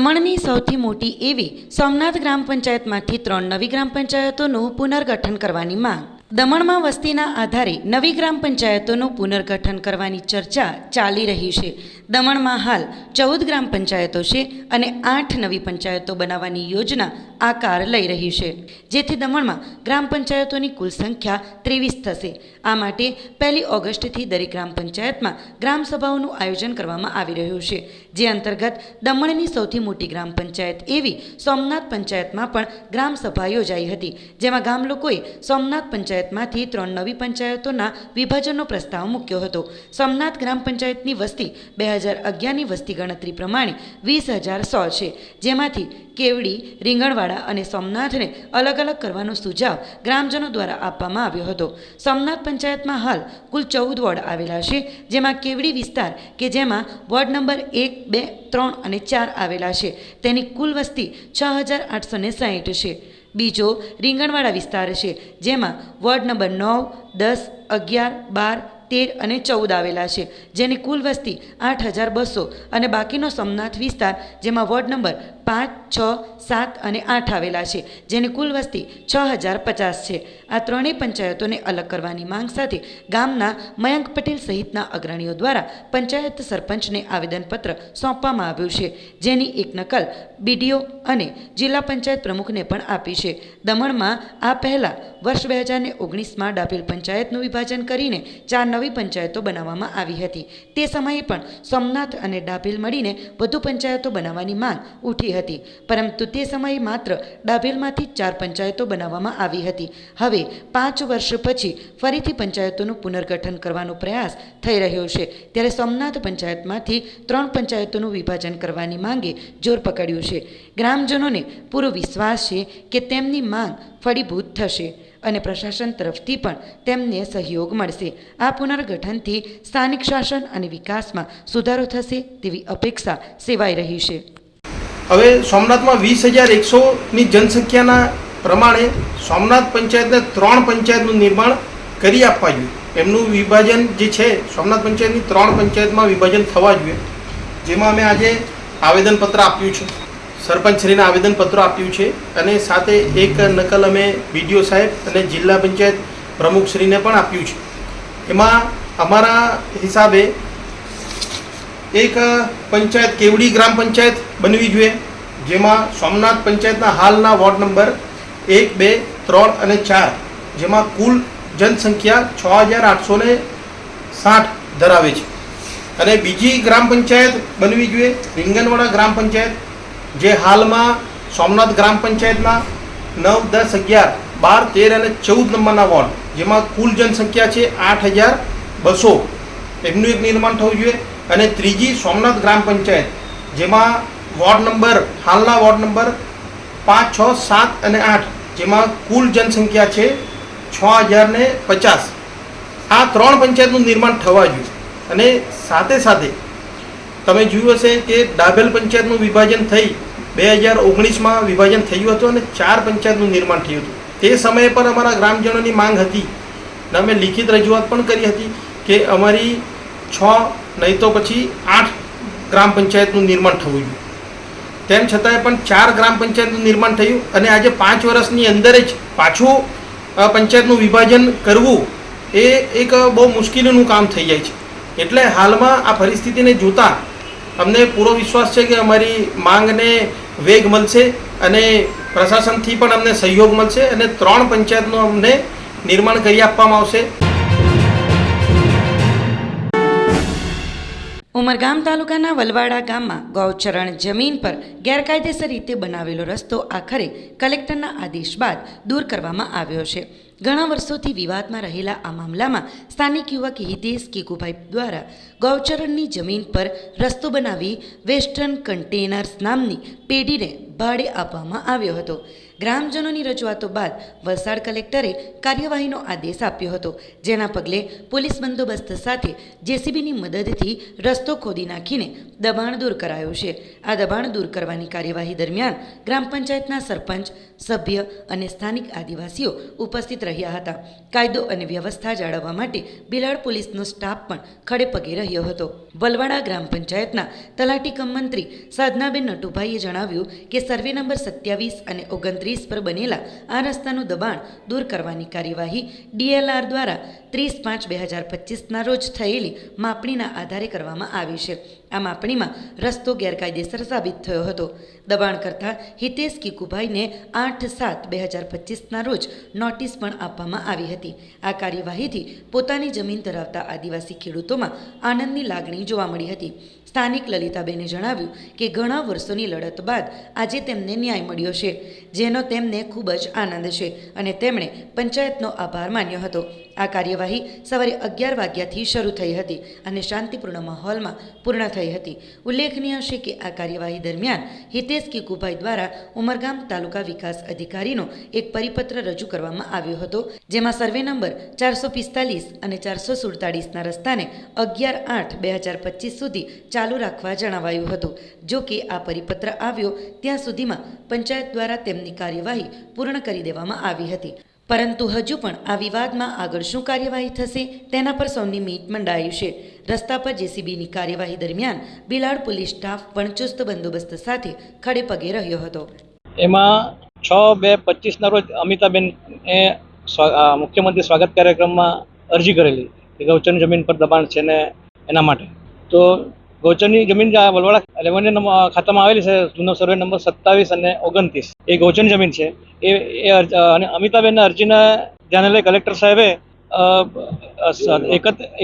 દમણની સૌથી મોટી એવી સોમનાથ ગ્રામ પંચાયતમાંથી ત્રણ નવી ગ્રામ પંચાયતોનું પુનર્ગઠન કરવાની માંગ. દમણમાં વસ્તીના આધારે નવી ગ્રામ પંચાયતોનું પુનર્ગઠન કરવાની ચર્ચા ચાલી રહી છે. દમણમાં હાલ ચૌદ ગ્રામ પંચાયતો છે અને આઠ નવી પંચાયતો બનાવવાની યોજના આકાર લઈ રહી છે. જેથી દમણમાં ગ્રામ પંચાયતોની કુલ સંખ્યા ત્રેવીસ થશે. આ માટે પહેલી ઓગસ્ટથી દરેક ગ્રામ પંચાયતમાં ગ્રામ સભાઓનું આયોજન કરવામાં આવી રહ્યું છે. જે અંતર્ગત દમણની સૌથી મોટી ગ્રામ પંચાયત એવી સોમનાથ પંચાયતમાં પણ ગ્રામ સભા યોજાઈ હતી, જેમાં ગામ લોકોએ સોમનાથ પંચાયતમાંથી ત્રણ નવી પંચાયતોના વિભાજનનો પ્રસ્તાવ મૂક્યો હતો. સોમનાથ ગ્રામ પંચાયતની વસ્તી બે હજાર અગિયારની વસ્તી ગણતરી પ્રમાણે વીસ હજાર સો છે. જેમાંથી કેવડી, રીંગણવાડા અને સોમનાથને અલગ અલગ કરવાનો સુઝાવ ગ્રામજનો દ્વારા આપવામાં આવ્યો હતો. સોમનાથ પંચાયતમાં હાલ કુલ ચૌદ વોર્ડ આવેલા છે, જેમાં કેવડી વિસ્તાર કે જેમાં વોર્ડ નંબર એક, બે, ત્રણ અને ચાર આવેલા છે. તેની કુલ વસ્તી છ હજાર આઠસો ને સાહીઠ છે. બીજો રીંગણવાડા વિસ્તાર છે, જેમાં વોર્ડ નંબર નવ, દસ, અગિયાર, બાર તેર અને ચૌદ આવેલા છે, જેની કુલ વસ્તી આઠ હજાર બસો અને બાકીનો સોમનાથ વિસ્તાર, જેમાં વોર્ડ નંબર પાંચ, છ, સાત અને આઠ આવેલા છે, જેની કુલ વસ્તી છ હજાર પચાસ છે. આ ત્રણેય પંચાયતોને અલગ કરવાની માંગ સાથે ગામના મયંક પટેલ સહિતના અગ્રણીઓ દ્વારા પંચાયત સરપંચને આવેદનપત્ર સોંપવામાં આવ્યું છે, જેની એક નકલ બીડીઓ અને જિલ્લા પંચાયત પ્રમુખને પણ આપી છે. દમણમાં આ પહેલાં વર્ષ બે હજાર ઓગણીસમાં ડાભેલ પંચાયતનું વિભાજન કરીને ચાર નવી પંચાયતો બનાવવામાં આવી હતી. તે સમયે પણ સોમનાથ અને ડાભેલ મળીને વધુ પંચાયતો બનાવવાની માંગ ઉઠી હતી. પરંતુ તે સમયે માત્ર ડાભેલમાંથી ચાર પંચાયતો બનાવવામાં આવી હતી. હવે પાંચ વર્ષ પછી ફરીથી પંચાયતોનું પુનર્ગઠન કરવાનો પ્રયાસ થઈ રહ્યો છે. ત્યારે સોમનાથ પંચાયતમાંથી ત્રણ પંચાયતોનું વિભાજન કરવાની માંગે જોર પકડ્યું છે. ગ્રામજનોને પૂરો વિશ્વાસ છે કે તેમની માંગ ફળીભૂત થશે અને પ્રશાસન તરફથી પણ તેમને સહયોગ મળશે. આ પુનર્ગઠનથી સ્થાનિક શાસન અને વિકાસમાં સુધારો થશે તેવી અપેક્ષા સેવાઈ રહી છે. હવે સોમનાથમાં વીસ હજાર એકસોની જનસંખ્યાના પ્રમાણે સોમનાથ પંચાયતને ત્રણ પંચાયતનું નિર્માણ કરી આપવા જોઈએ. એમનું વિભાજન જે છે, સોમનાથ પંચાયતની ત્રણ પંચાયતમાં વિભાજન થવા જોઈએ. જેમાં અમે આજે આવેદનપત્ર આપ્યું છે. સરપંચશ્રીને આવેદનપત્ર આપ્યું છે અને સાથે એક નકલ અમે બીડીઓ સાહેબ અને જિલ્લા પંચાયત પ્રમુખશ્રીને પણ આપ્યું છે. એમાં અમારા હિસાબે એક પંચાયત કેવડી ગ્રામ પંચાયત બનવી જોઈએ, જેમાં સોમનાથ પંચાયતના હાલના વોર્ડ નંબર એક, બે, ત્રણ અને ચાર, જેમાં કુલ જનસંખ્યા છ હજાર આઠસો ને સાઠ ધરાવે છે. અને બીજી ગ્રામ પંચાયત બનવી જોઈએ, રીંગણવાડા ગ્રામ પંચાયત જે હાલમાં સોમનાથ ગ્રામ પંચાયતના નવ, દસ, અગિયાર, બાર, તેર અને ચૌદ નંબરના વોર્ડ, જેમાં કુલ જનસંખ્યા છે આઠ હજાર બસો. એમનું એક નિર્માણ થવું જોઈએ. અને ત્રીજી સોમનાથ ગ્રામ પંચાયત, જેમાં વોર્ડ નંબર, હાલના વોર્ડ નંબર પાંચ, છ, સાત અને આઠ, જેમાં કુલ જનસંખ્યા છે છ હજાર પચાસ. આ ત્રણ પંચાયતનું નિર્માણ થવા જોઈએ. અને સાથે સાથે તમે જોયું હશે કે ડાભેલ પંચાયતનું વિભાજન થઈ બે હજાર ઓગણીસમાં વિભાજન થયું હતું અને ચાર પંચાયતનું નિર્માણ થયું હતું. તે સમયે પણ અમારા ગ્રામજનોની માંગ હતી અને અમે લિખિત રજૂઆત પણ કરી હતી કે અમારી છ નહીં તો પછી આઠ ગ્રામ પંચાયતનું નિર્માણ થવું જોઈએ. તેમ છતાંય પણ ચાર ગ્રામ પંચાયતનું નિર્માણ થયું અને આજે પાંચ વર્ષની અંદર જ પાછું પંચાયતનું વિભાજન કરવું એ એક બહુ મુશ્કેલીનું કામ થઈ જાય છે. એટલે હાલમાં આ પરિસ્થિતિને જોતા અમને પૂરો વિશ્વાસ છે કે અમારી માંગને વેગ મળશે અને પ્રશાસનથી પણ અમને સહયોગ મળશે અને ત્રણ પંચાયતનું અમને નિર્માણ કરી આપવામાં આવશે. ઉમરગામ તાલુકાના વલવાડા ગામમાં ગૌચરણ જમીન પર ગેરકાયદેસર રીતે બનાવેલો રસ્તો આખરે કલેક્ટરના આદેશ બાદ દૂર કરવામાં આવ્યો છે. ઘણા વર્ષોથી વિવાદમાં રહેલા આ મામલામાં સ્થાનિક યુવક હિતેશ કેકુભાઈ દ્વારા ગૌચરણની જમીન પર રસ્તો બનાવી વેસ્ટર્ન કન્ટેનર્સ નામની પેઢીને ભાડે આપવામાં આવ્યો હતો. ગ્રામજનોની રજૂઆતો બાદ વલસાડ કલેક્ટરે કાર્યવાહીનો આદેશ આપ્યો હતો, જેના પગલે પોલીસ બંદોબસ્ત સાથે જેસીબીની મદદથી રસ્તો ખોદી નાખીને દબાણ દૂર કરાયું છે. આ દબાણ દૂર કરવાની કાર્યવાહી દરમિયાન ગ્રામ પંચાયતના સરપંચ, સભ્ય અને સ્થાનિક આદિવાસીઓ ઉપસ્થિત રહ્યા હતા. કાયદો અને વ્યવસ્થા જાળવવા માટે બિલાડ પોલીસનો સ્ટાફ પણ ખડે પગે રહ્યો હતો. વલવાડા ગ્રામ પંચાયતના તલાટી કમ મંત્રી સાધનાબેન નટુભાઈએ જણાવ્યું કે સર્વે નંબર સત્યાવીસ અને ઓગણત્રીસ પર બનેલા આ રસ્તાનું દબાણ દૂર કરવાની કાર્યવાહી ડીએલઆર દ્વારા ત્રીસ પાંચ બે હજાર પચીસના રોજ થયેલી માપણીના આધારે કરવામાં આવી છે. આ માપણીમાં રસ્તો ગેરકાયદેસર સાબિત થયો હતો. દબાણ કરતા હિતેશ કિકુભાઈને આઠ સાત બે હજાર પચીસના રોજ નોટિસ પણ આપવામાં આવી હતી. આ કાર્યવાહીથી પોતાની જમીન ધરાવતા આદિવાસી ખેડૂતોમાં આનંદની લાગણી જોવા મળી હતી. સ્થાનિક લલિતાબેને જણાવ્યું કે ઘણા વર્ષોની લડત બાદ આજે તેમને ન્યાય મળ્યો છે, જેનો તેમને ખૂબ જ આનંદ છે અને તેમણે પંચાયતનો આભાર માન્યો હતો. આ કાર્યવાહી સવારે અગિયાર વાગ્યાથી શરૂ થઈ હતી અને શાંતિપૂર્ણ માહોલમાં પૂર્ણ થઈ હતી. ઉલ્લેખનીય છે કે આ કાર્યવાહી દરમિયાન હિતેશ કીકુભાઈ દ્વારા ઉમરગામ તાલુકા વિકાસ અધિકારીનો એક પરિપત્ર રજૂ કરવામાં આવ્યો હતો, જેમાં સર્વે નંબર ચારસો પિસ્તાલીસ અને ચારસો સુડતાલીસના રસ્તાને અગિયાર આઠ બે હજાર પચીસ સુધી ચાલુ રાખવા જણાવાયું હતું. જો કે આ પરિપત્ર આવ્યો, ત્યાં સુધીમાં પંચાયત દ્વારા તેમની કાર્યવાહી પૂર્ણ કરી દેવામાં આવી હતી. પરંતુ હજુ પણ આ વિવાદમાં આગળ શું કાર્યવાહી થશે તેના પર સૌની મીટ મંડાયું છે. રસ્તા પર જેસીબીની કાર્યવાહી દરમિયાન બિલાડ પોલીસ સ્ટાફ પણ ચુસ્ત બંદોબસ્ત સાથે ખડે પગે રહ્યો હતો. એમાં છ બે પચીસના રોજ અમિતાબેન એ મુખ્યમંત્રી સ્વાગત કાર્યક્રમમાં અરજી કરેલી કે ગૌચરની જમીન પર દબાણ છે ને એના માટે. તો ગૌચરની જમીન વલવાડા રેવન્યુ ખાતામાં આવેલી છે જૂનો સર્વે નંબર સત્તાવીસ અને ઓગણત્રીસ. એ ગૌચરની જમીન છે. એ એ અને અમિતાબેનના અરજીને ધ્યાને લઈ કલેક્ટર સાહેબે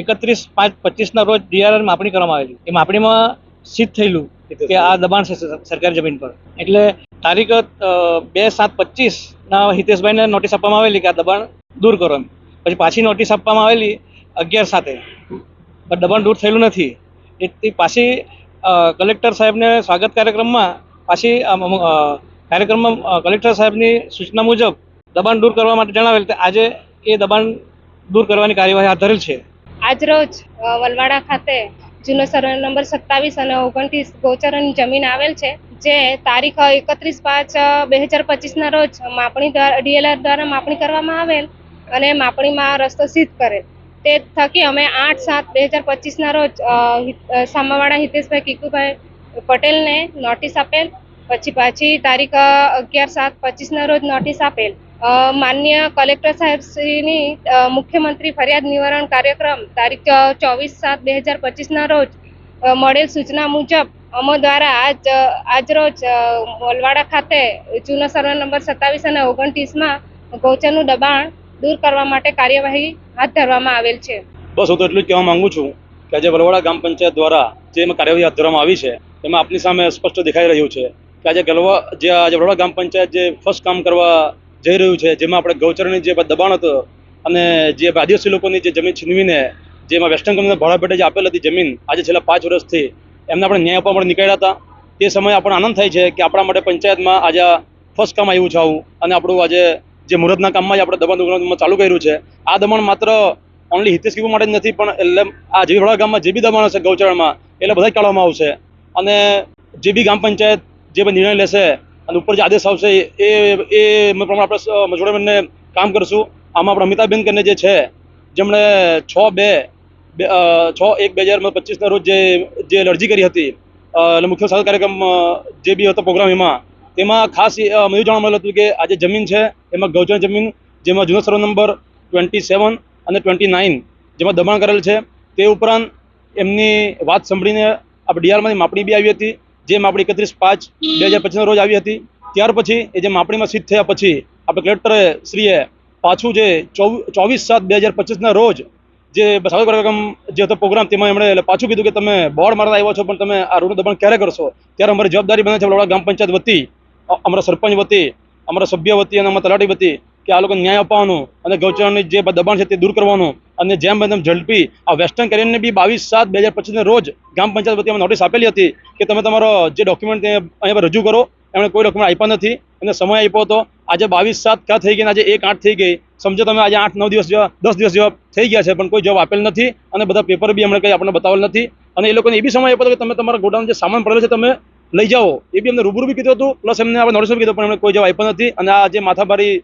એકત્રીસ પાંચ પચીસના રોજ ડીઆરઆર માપણી કરવામાં આવેલી. એ માપણીમાં સિદ્ધ થયેલું કે આ દબાણ છે સરકારી જમીન પર. એટલે તારીખ બે સાત પચીસના હિતેશભાઈને નોટિસ આપવામાં આવેલી કે આ દબાણ દૂર કરો એમ. પછી પાછી નોટિસ આપવામાં આવેલી અગિયાર સાથે પણ દબાણ દૂર થયેલું નથી. એ પાછી કલેક્ટર સાહેબને સ્વાગત કાર્યક્રમમાં પાછી કાર્યક્રમમાં કલેક્ટર સાહેબની સૂચના મુજબ દબાણ દૂર કરવા માટે જણાવેલ કે આજે એ દબાણ દૂર કરવાની કાર્યવાહી હાથ ધરેલ છે. આજરોજ વલવાડા ખાતે જૂનો સર્વે નંબર સત્તાવીસ અને ઓગણત્રીસ ગોચરની જમીન આવેલ છે, જે તારીખ એકત્રીસ પાંચ બે હજાર પચીસના રોજ માપણી દ્વારા ડીએલઆર દ્વારા માપણી કરવામાં આવેલ અને માપણીમાં રસ્તો સિદ્ધ કરેલ. તે થકી અમે આઠ સાત બે હજાર પચીસના રોજ સામાવાડા હિતેશભાઈ, કીકુભાઈ પટેલને નોટિસ આપેલ. પછી પાછી તારીખ અગિયાર સાત પચીસના રોજ નોટિસ આપેલ. માન્ય કલેક્ટર સાહેબશ્રીની મુખ્યમંત્રી ફરિયાદ નિવારણ કાર્યક્રમ તારીખ ચોવીસ સાત બે હજાર પચીસના રોજ મળેલ સૂચના મુજબ અમો દ્વારા આજ આજરોજ મોલવાડા ખાતે જૂનો સર્વે નંબર સત્તાવીસ અને ઓગણત્રીસમાં ગૌચરનું દબાણ દૂર કરવા માટે કાર્યવાહી હાથ ધરવામાં આવેલ છે. બસ હું તો એટલું કહેવા માંગુ છું કે આજે વલવાડા ગ્રામ પંચાયત દ્વારા જે એમાં કાર્યવાહી હાથ ધરવામાં આવી છે તેમાં આપની સામે સ્પષ્ટ દેખાઈ રહ્યું છે કે આજે ગલવા જે આજે વલવાડા ગ્રામ પંચાયત જે ફર્સ્ટ કામ કરવા જઈ રહ્યું છે, જેમાં આપણે ગૌચરની જે દબાણ હતો અને જે આદિવાસી લોકોની જે જમીન છીનવીને જેમાં વેસ્ટર્ન કંપનીને ભાડા જે આપેલ હતી જમીન, આજે છેલ્લા પાંચ વર્ષથી એમને આપણે ન્યાય આપવા માટે નીકળ્યા હતા. તે સમયે આપણને આનંદ થાય છે કે આપણા માટે પંચાયતમાં આજે ફર્સ્ટ કામ આવ્યું છે આવું અને આપણું આજે જે મુહૂર્તના કામમાં જ આપણે દબાણ દુકાનમાં ચાલુ કર્યું છે, આ દબાણ માત્ર ઓનલી હિતેશ કીપુ માટે જ નથી, પણ એટલે આ જીવડા ગામમાં જે બી દબાણ હશે, ગૌચરણમાં, એટલે બધા કાઢવામાં આવશે. અને જે બી ગ્રામ પંચાયત જે પણ નિર્ણય લેશે અને ઉપર જે આદેશ આવશે, એ એ પ્રમાણે આપણે મજૂરોને કામ કરશું. આમાં આપણે અમિતાબેન કરીને જે છે, જેમણે છ બે છ એક બે હજાર પચીસના રોજ જે જે અરજી કરી હતી એટલે મુખ્ય સાથે કાર્યક્રમ જે બી હતો પ્રોગ્રામ એમાં તેમાં ખાસ મને જાણવા મળેલું હતું કે આ જે જમીન છે, એમાં ગૌચર જમીન, જેમાં જૂનો સર્વે નંબર ટ્વેન્ટી સેવન અને ટ્વેન્ટી નાઇન જેમાં દબાણ કરેલ છે, તે ઉપરાંત એમની વાત સાંભળીને આપણે ડીઆરમાંથી માપણી બી આવી હતી, જે માપણી એકત્રીસ પાંચ બે હજાર પચીસના રોજ આવી હતી. ત્યાર પછી એ જે માપણીમાં સિદ્ધ થયા પછી આપણે કલેક્ટરે શ્રીએ પાછું જે ચોવ- ચોવીસ સાત બે હજાર પચીસના રોજ જે સ્વાગત કાર્યક્રમ જે હતો પ્રોગ્રામ, તેમાં એમણે એટલે પાછું કીધું કે તમે બોર્ડ મારતા આવ્યા છો, પણ તમે આ રોડનું દબાણ ક્યારે કરશો? ત્યારે અમારી જવાબદારી બને છે, વડોદરા ગ્રામ પંચાયત વતી અમારા સરપંચ વતી, અમારા સભ્ય વતી અને અમારા તલાટી વતી કે આ લોકોને ન્યાય અપાવવાનો અને ગૌચરની જે દબાણ છે તે દૂર કરવાનું અને જેમ બને ઝડપી આ વેસ્ટર્ન કેરિયરને બી બાવીસ સાત બે હજાર પચીસને રોજ ગ્રામ પંચાયત વતી અમે નોટિસ આપેલી હતી કે તમે તમારો જે ડોક્યુમેન્ટ અહીંયા રજૂ કરો, એમણે કોઈ ડોક્યુમેન્ટ આપ્યા નથી અને સમય આપ્યો હતો. આજે બાવીસ સાત ક્યાં થઈ ગઈ આજે એક આઠ થઈ ગઈ. સમજો તમે આજે આઠ નવ દિવસ જેવા, દસ દિવસ જેવા થઈ ગયા છે પણ કોઈ જવાબ આપેલ નથી અને બધા પેપર બી એમણે કંઈ આપણને બતાવેલ નથી. અને એ લોકોને એ બી સમય આપ્યો કે તમે તમારા ગોડાઉન જે સામાન પડેલો છે તમે લઈ જાઓ. એ બી અમને રૂબરૂ બી કીધું હતું પ્લસ એમને આપણે નોટિસ કીધું, પણ એમને કોઈ જવાબ આપ્યો નથી. અને આ જે માથાભારી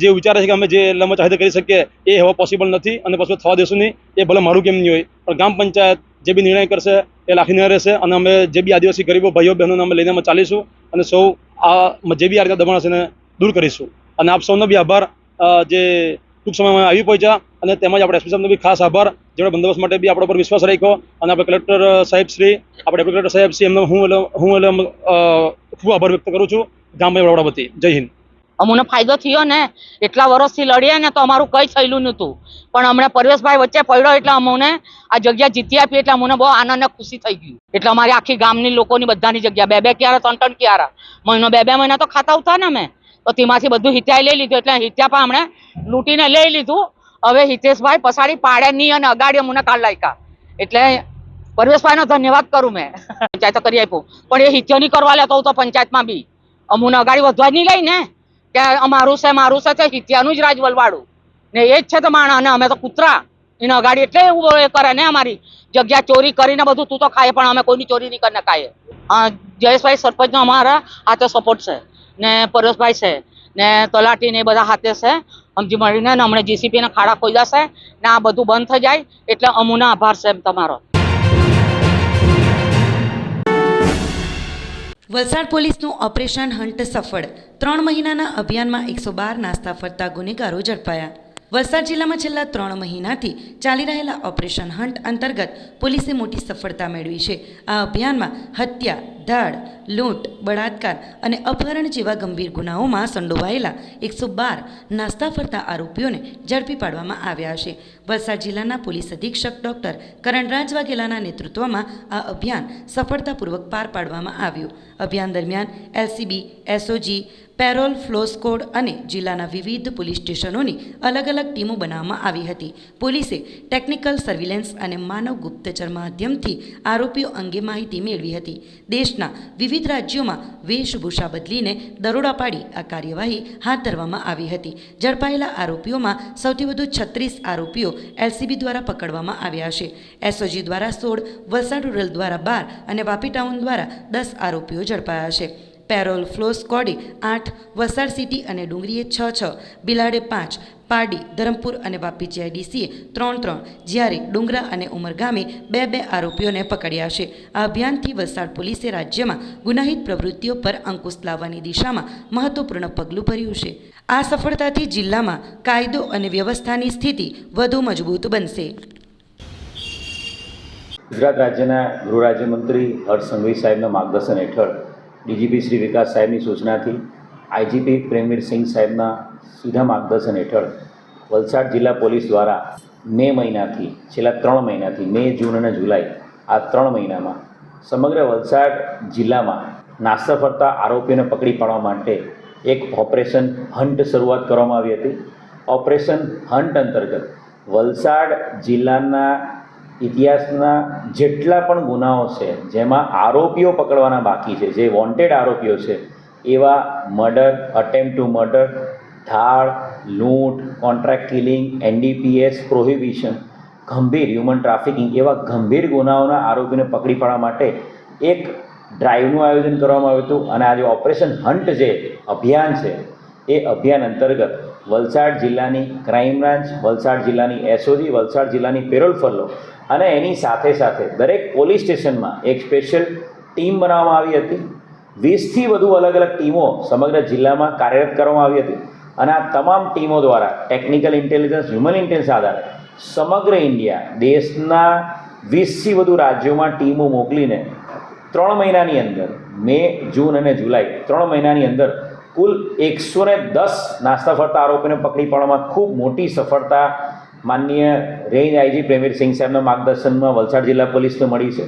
જે વિચારે છે કે અમે જે લંબા ચાહિદા કરી શકીએ, એ હવે પોસિબલ નથી અને પછી થવા દેશું નહીં. એ ભલે મારું કેમ નહીં હોય. પણ ગ્રામ પંચાયત જે બી નિર્ણય કરશે, એ લાખીને રહેશે અને અમે જે બી આદિવાસી ગરીબો, ભાઈઓ, બહેનોને અમે લઈને અમે ચાલીશું અને સૌ આ જે બી આ રીતના દબાણ હશે એને દૂર કરીશું. અને આપ સૌનો બી આભાર. જે ટૂંક સમયમાં આવી પહોંચ્યા અને તેમજ આપણે એસપી સાહેબનો બી ખાસ આભાર જેમણે બંદોબસ્ત માટે બી આપણા પર વિશ્વાસ રાખ્યો અને આપણે કલેક્ટર સાહેબ શ્રી, આપણે ડેપ્યુટી કલેક્ટર સાહેબ શ્રી એમનો હું હું એટલે ખૂબ આભાર વ્યક્ત કરું છું. ગામભાઈ વડોદરા વતી જય હિન્દ. અમને ફાયદો થયો ને, એટલા વર્ષથી લડીએ ને તો અમારું કંઈ થયેલું નહોતું. પણ અમને પરવેશભાઈ વચ્ચે પડ્યો એટલે અમને આ જગ્યા જીતી આપી એટલે અમને બહુ આનંદ ખુશી થઈ ગયું. એટલે અમારી આખી ગામની લોકોની બધાની જગ્યા, બે બે ક્યારે, ત્રણ ત્રણ ક્યારે. મહિનો, બે બે મહિના તો ખાતા ઉતા ને અમે. તો તેમાંથી બધું હિત્યાએ લઈ લીધું. એટલે હિત્યા પણ અમને લૂંટીને લઈ લીધું. હવે હિતેશભાઈ પસારી પાડે અને અગાડી અમને કાઢ લાયકા. એટલે પરવેશભાઈનો ધન્યવાદ કરું મેં. પંચાયત કરી આપ્યું. પણ એ હિત્યો નહીં કરવા લેતો તો પંચાયતમાં બી. અમુને અગાડી વધવા જ નહીં લઈ ને. કે અમારું છે મારું છે તે હિત્યાનું જ રાજવલવાડું ને એ જ છે તો માણસ અને અમે તો કૂતરા. એને અગાડી એટલે એવું એ કરે ને અમારી જગ્યા ચોરી કરીને બધું તું તો ખાય પણ અમે કોઈની ચોરી નહીં કરીને ખાઈએ. અ, જયેશભાઈ સરપંચનો અમારા હાથે સપોર્ટ છે. ને પરેશભાઈ છે, ને તલાટી ને બધા હાથે છે. સમજી મળીને હમણાં જીસીપી ના ખાડા ખોલ્યા ને આ બધું બંધ થઈ જાય, એટલે અમુના આભાર છે તમારો. વલસાડ પોલીસનું ઓપરેશન હન્ટ સફળ. ત્રણ મહિનાના અભિયાનમાં એકસો બાર નાસ્તા ફરતા ગુનેગારો ઝડપાયા. વલસાડ જિલ્લામાં છેલ્લા ત્રણ મહિનાથી ચાલી રહેલા ઓપરેશન હન્ટ અંતર્ગત પોલીસે મોટી સફળતા મેળવી છે. આ અભિયાનમાં હત્યા ધાડ લૂંટ, બળાત્કાર અને અપહરણ જેવા ગંભીર ગુનાઓમાં સંડોવાયેલા એકસો બાર નાસ્તા ફરતા આરોપીઓને ઝડપી પાડવામાં આવ્યા છે. વલસાડ જિલ્લાના પોલીસ અધિક્ષક ડોક્ટર કરણરાજ વાઘેલાના નેતૃત્વમાં આ અભિયાન સફળતાપૂર્વક પાર પાડવામાં આવ્યું. અભિયાન દરમિયાન એલસીબી, એસઓજી, પેરોલ ફ્લોસ્કોડ અને જિલ્લાના વિવિધ પોલીસ સ્ટેશનોની અલગ અલગ ટીમો બનાવવામાં આવી હતી. પોલીસે ટેકનિકલ સર્વિલન્સ અને માનવ ગુપ્તચર માધ્યમથી આરોપીઓ અંગે માહિતી મેળવી હતી. દેશના વિવિધ રાજ્યોમાં વેશભૂષા બદલીને દરોડા પાડી આ કાર્યવાહી હાથ ધરવામાં આવી હતી. ઝડપાયેલા આરોપીઓમાં સૌથી વધુ છત્રીસ આરોપીઓ એલસીબી દ્વારા પકડવામાં આવ્યા છે. એસઓજી દ્વારા સોળ, વલસાડ રૂરલ દ્વારા બાર અને વાપી ટાઉન દ્વારા દસ આરોપીઓ ઝડપાયા છે. પેરોલ ફ્લોસ કોડી આઠ વલસાડ સિટી અને ડુંગરીએ છ છ. બિલાડે પાંચ, પારડી, ધરમપુર અને વાપી જીઆઈડીસીએ ત્રણ ત્રણ. જ્યારે ડુંગરા અને ઉમરગામે બે બે આરોપીઓને પકડ્યા છે. આ અભિયાનથી વલસાડ પોલીસે રાજ્યમાં ગુનાહિત પ્રવૃત્તિઓ પર અંકુશ લાવવાની દિશામાં મહત્વપૂર્ણ પગલું ભર્યું છે. આ સફળતાથી જિલ્લામાં કાયદો અને વ્યવસ્થાની સ્થિતિ વધુ મજબૂત બનશે. ગુજરાત રાજ્યના ગૃહ રાજ્યમંત્રી હર્ષ સંઘવી સાહેબના માર્ગદર્શન હેઠળ ડીજીપી શ્રી વિકાસ સાહેબની સૂચનાથી આઈજીપી પ્રેમવીર સિંહ સાહેબના સીધા માર્ગદર્શન હેઠળ વલસાડ જિલ્લા પોલીસ દ્વારા મે મહિનાથી, છેલ્લા ત્રણ મહિનાથી, મે, જૂન અને જુલાઈ આ ત્રણ મહિનામાં સમગ્ર વલસાડ જિલ્લામાં નાસ્તા ફરતા આરોપીઓને પકડી પાડવા માટે એક ઓપરેશન હન્ટ શરૂઆત કરવામાં આવી હતી. ઓપરેશન હન્ટ અંતર્ગત વલસાડ જિલ્લાના ઇતિહાસના જેટલા પણ ગુનાઓ છે, જેમાં આરોપીઓ પકડવાના બાકી છે, જે વોન્ટેડ આરોપીઓ છે, એવા મર્ડર અટેમ્પ ટુ મર્ડર ધાડ, લૂંટ કોન્ટ્રાક્ટ કિલિંગ એનડીપીએસ પ્રોહિબિશન ગંભીર હ્યુમન ટ્રાફિકિંગ એવા ગંભીર ગુનાઓના આરોપીને પકડી પાડવા માટે એક ડ્રાઈવનું આયોજન કરવામાં આવ્યું હતું અને આ જે ઓપરેશન હન્ટ જે અભિયાન છે, એ અભિયાન અંતર્ગત વલસાડ જિલ્લાની ક્રાઇમ બ્રાન્ચ વલસાડ જિલ્લાની એસઓજી વલસાડ જિલ્લાની પેરોલ ફરલો અને એની સાથે સાથે દરેક પોલીસ સ્ટેશનમાં એક સ્પેશિયલ ટીમ બનાવવામાં આવી હતી. વીસથી વધુ અલગ અલગ ટીમો સમગ્ર જિલ્લામાં કાર્યરત કરવામાં આવી હતી. અને આ તમામ ટીમો દ્વારા ટેકનિકલ ઇન્ટેલિજન્સ, હ્યુમન ઇન્ટેલિજન્સ આધારે સમગ્ર ઇન્ડિયા દેશના વીસથી વધુ રાજ્યોમાં ટીમો મોકલીને ત્રણ મહિનાની અંદર, મે, જૂન અને જુલાઈ, ત્રણ મહિનાની અંદર કુલ એકસો ને દસ નાસ્તા ફરતા આરોપીને પકડી પાડવામાં ખૂબ મોટી સફળતા માનનીય રેન્જ આઈજી પ્રેમીર સિંહ સાહેબના માર્ગદર્શનમાં વલસાડ જિલ્લા પોલીસને મળી છે.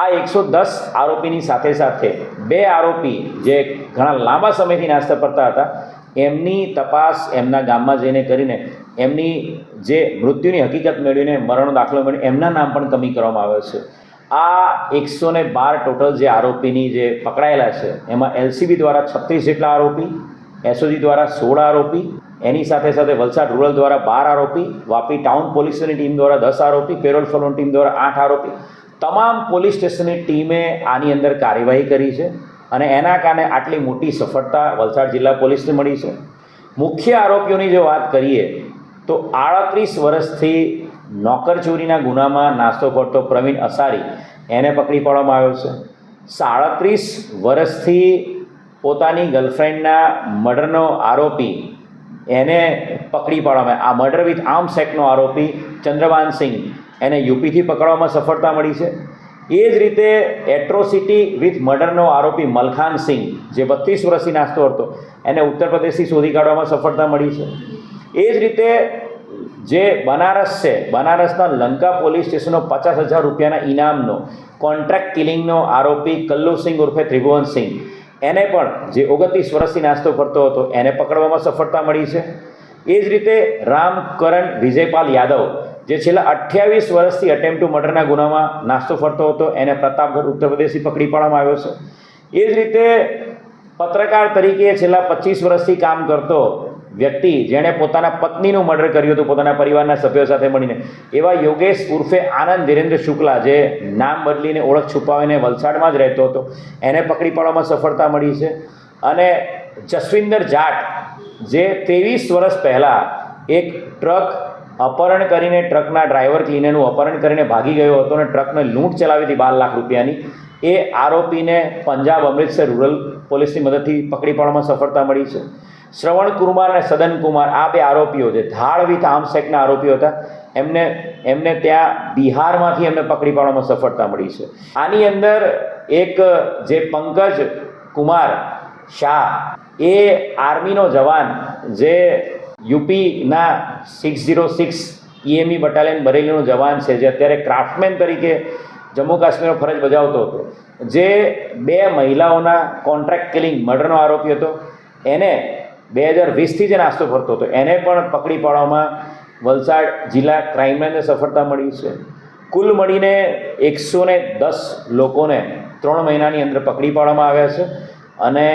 આ એકસો દસ આરોપીની સાથે સાથે બે આરોપી જે ઘણા લાંબા સમયથી નાસ્તા કરતા હતા, એમની તપાસ એમના ગામમાં જઈને કરીને એમની જે મૃત્યુની હકીકત મેળવીને મરણનો દાખલો મેળવી એમના નામ પણ કમી કરવામાં આવ્યો છે. આ એકસો ને બાર ટોટલ જે આરોપીની જે પકડાયેલા છે, એમાં એલસીબી દ્વારા છત્રીસ જેટલા આરોપી, એસઓજી દ્વારા સોળ આરોપી એની સાથે સાથે વલસાડ રૂરલ દ્વારા બાર આરોપી, વાપી ટાઉન પોલીસની ટીમ દ્વારા દસ આરોપી, પેરોલ ફોલોની ટીમ દ્વારા આઠ આરોપી. તમામ પોલીસ સ્ટેશનની ટીમે આની અંદર કાર્યવાહી કરી છે અને એના કારણે આટલી મોટી સફળતા વલસાડ જિલ્લા પોલીસને મળી છે. મુખ્ય આરોપીઓની જો વાત કરીએ, તો આડત્રીસ વર્ષથી નોકરચોરીના ગુનામાં નાસ્તો કરતો પ્રવીણ અસારી, એને પકડી પાડવામાં આવ્યો છે. સાડત્રીસ વર્ષથી પોતાની ગર્લફ્રેન્ડના મર્ડરનો આરોપી એને પકડી પાડવામાં આ મર્ડર વિથ આર્મ સેક્ટનો આરોપી ચંદ્રવાન સિંહ એને યુપીથી પકડવામાં સફળતા મળી છે. એ જ રીતે એટ્રોસિટી વિથ મર્ડરનો આરોપી મલખાન સિંહ, જે બત્રીસ વર્ષથી નાસ્તો હતો, એને ઉત્તર પ્રદેશથી શોધી કાઢવામાં સફળતા મળી છે. એ જ રીતે જે બનારસ છે, બનારસના લંકા પોલીસ સ્ટેશનનો પચાસ હજાર રૂપિયાના ઇનામનો કોન્ટ્રાક્ટ કિલિંગનો આરોપી કલ્લુ સિંહ ઉર્ફે ત્રિભુવન સિંહ એને પણ જે ઓગણત્રીસ વર્ષથી નાસ્તો કરતો હતો, એને પકડવામાં સફળતા મળી છે. એ જ રીતે રામકરણ વિજયપાલ યાદવ, જે છેલ્લા અઠ્યાવીસ વર્ષથી અટેમ્પ ટુ મર્ડરના ગુનામાં નાસ્તો ફરતો હતો, એને પ્રતાપગઢ ઉત્તર પ્રદેશથી પકડી પાડવામાં આવ્યો છે. એ જ રીતે પત્રકાર તરીકે છેલ્લા પચીસ વર્ષથી કામ કરતો વ્યક્તિ જેણે પોતાના પત્નીનું મર્ડર કર્યું હતું, પોતાના પરિવારના સભ્યો સાથે મળીને. એવા યોગેશ ઉર્ફે આનંદ ધીરેન્દ્ર શુક્લા, જે નામ બદલીને ઓળખ છુપાવીને વલસાડમાં જ રહેતો હતો. એને પકડી પાડવામાં સફળતા મળી છે. અને જસવિંદર જાટ, જે ત્રેવીસ વર્ષ પહેલાં એક ટ્રક અપહરણ કરીને ટ્રકના ડ્રાઈવર ક્લીનરનું અપહરણ કરીને ભાગી ગયો હતો અને ટ્રકને લૂંટ ચલાવી હતી બાર લાખ રૂપિયાની. એ આરોપીને પંજાબ અમૃતસર રૂરલ પોલીસની મદદથી પકડી પાડવામાં સફળતા મળી છે. શ્રવણ કુમાર અને સદન કુમાર, આ બે આરોપીઓ છે. ધાડ વિથ આર્મ સેક્ટના આરોપીઓ હતા. એમને એમને ત્યાં બિહારમાંથી એમને પકડી પાડવામાં સફળતા મળી છે. આની અંદર એક જે પંકજ કુમાર શાહ, એ આર્મીનો જવાન જે યુપીના six zero six EME battalion બરેલીનો જવાન છે, જે અત્યારે ક્રાફ્ટમેન તરીકે જમ્મુ કાશ્મીરમાં ફરજ બજાવતો હતો. જે બે મહિલાઓના કોન્ટ્રાક્ટ કિલિંગ, મર્ડરનો આરોપી હતો. એને બે હજાર વીસથી જે નાસ્તો ફરતો હતો, એને પણ પકડી પાડવામાં વલસાડ જિલ્લા ક્રાઇમ સફળતા મળી છે. કુલ મળીને એકસો ને દસ લોકોને ત્રણ મહિનાની અંદર પકડી પાડવામાં આવ્યા છે અને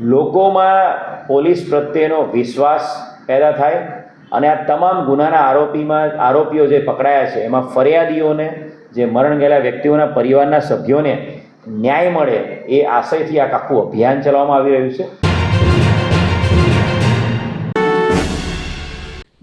લોકોમાં પોલીસ પ્રત્યેનો વિશ્વાસ પેદા થાય અને આ તમામ ગુનાના આરોપીમાં આરોપીઓ જે પકડાયા છે, એમાં ફરિયાદીઓને, જે મરણ ગયેલા વ્યક્તિઓના પરિવારના સભ્યોને ન્યાય મળે એ આશયથી આ આખું અભિયાન ચલાવવામાં આવી રહ્યું છે.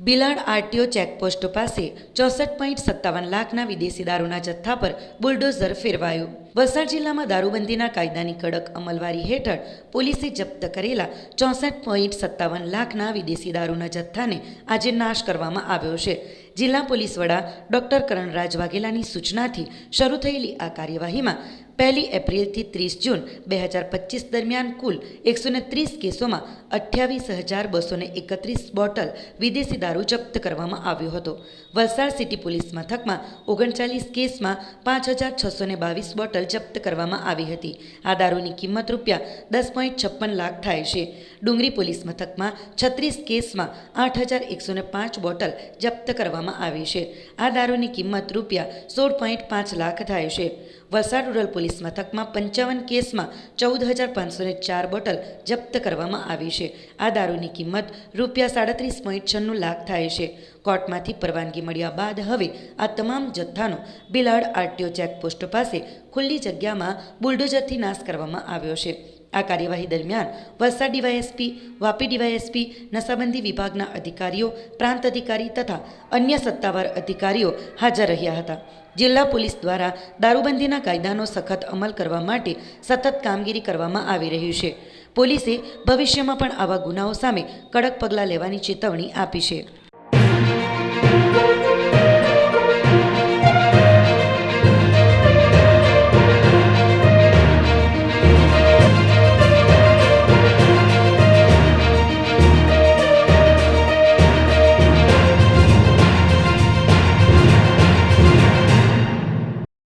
બિલાડ આરટીઓ ચેકપોસ્ટ પાસે ચોસઠ પોઈન્ટ સત્તાવન લાખના વિદેશી દારૂના જથ્થા પર બુલડોઝર ફેરવાયું. વલસાડ જિલ્લામાં દારૂબંધીના કાયદાની કડક અમલવારી હેઠળ પોલીસે જપ્ત કરેલા ચોસઠ પોઈન્ટ સત્તાવન લાખના વિદેશી દારૂના જથ્થાને આજે નાશ કરવામાં આવ્યો છે. જિલ્લા પોલીસ વડા ડોક્ટર કરણરાજ વાઘેલાની સૂચનાથી શરૂ થયેલી આ કાર્યવાહીમાં પહેલી એપ્રિલથી ત્રીસ જૂન બે હજાર પચીસ દરમિયાન કુલ એકસો ને ત્રીસ કેસોમાં અઠ્યાવીસ હજાર બસો ને એકત્રીસ બોટલ વિદેશી દારૂ જપ્ત કરવામાં આવ્યો હતો. વલસાડ સિટી પોલીસ મથકમાં ઓગણચાલીસ કેસમાં પાંચ હજાર છસો ને બાવીસ બોટલ જપ્ત કરવામાં આવી હતી. આ દારૂની કિંમત રૂપિયા દસ પોઈન્ટ છપ્પન લાખ થાય છે. ડુંગરી પોલીસ મથકમાં છત્રીસ કેસમાં આઠ હજાર એકસોને પાંચ બોટલ જપ્ત કરવામાં આવી છે. આ દારૂની કિંમત રૂપિયા સોળ પોઈન્ટ પાંચ લાખ થાય છે. વલસાડ રૂરલ પોલીસ મથકમાં પંચાવન કેસમાં ચૌદ હજાર પાંચસોને ચાર બોટલ જપ્ત કરવામાં આવી છે. આ દારૂની કિંમત રૂપિયા સાડત્રીસ પોઈન્ટ છન્નું લાખ થાય છે. કોર્ટમાંથી પરવાનગી મળ્યા બાદ હવે આ તમામ જથ્થાનો બિલાડ આરટીઓ ચેકપોસ્ટ પાસે ખુલ્લી જગ્યામાં બુલડોઝરથી નાશ કરવામાં આવ્યો છે. આ કાર્યવાહી દરમિયાન વલસાડ ડીવાયએસપી, વાપી ડીવાયએસપી નશાબંધી વિભાગના અધિકારીઓ, પ્રાંત અધિકારી તથા અન્ય સત્તાવાર અધિકારીઓ હાજર રહ્યા હતા. જિલ્લા પોલીસ દ્વારા દારૂબંધીના કાયદાનો સખત અમલ કરવા માટે સતત કામગીરી કરવામાં આવી રહ્યું છે. પોલીસે ભવિષ્યમાં પણ આવા ગુનાઓ સામે કડક પગલાં લેવાની ચેતવણી આપી છે.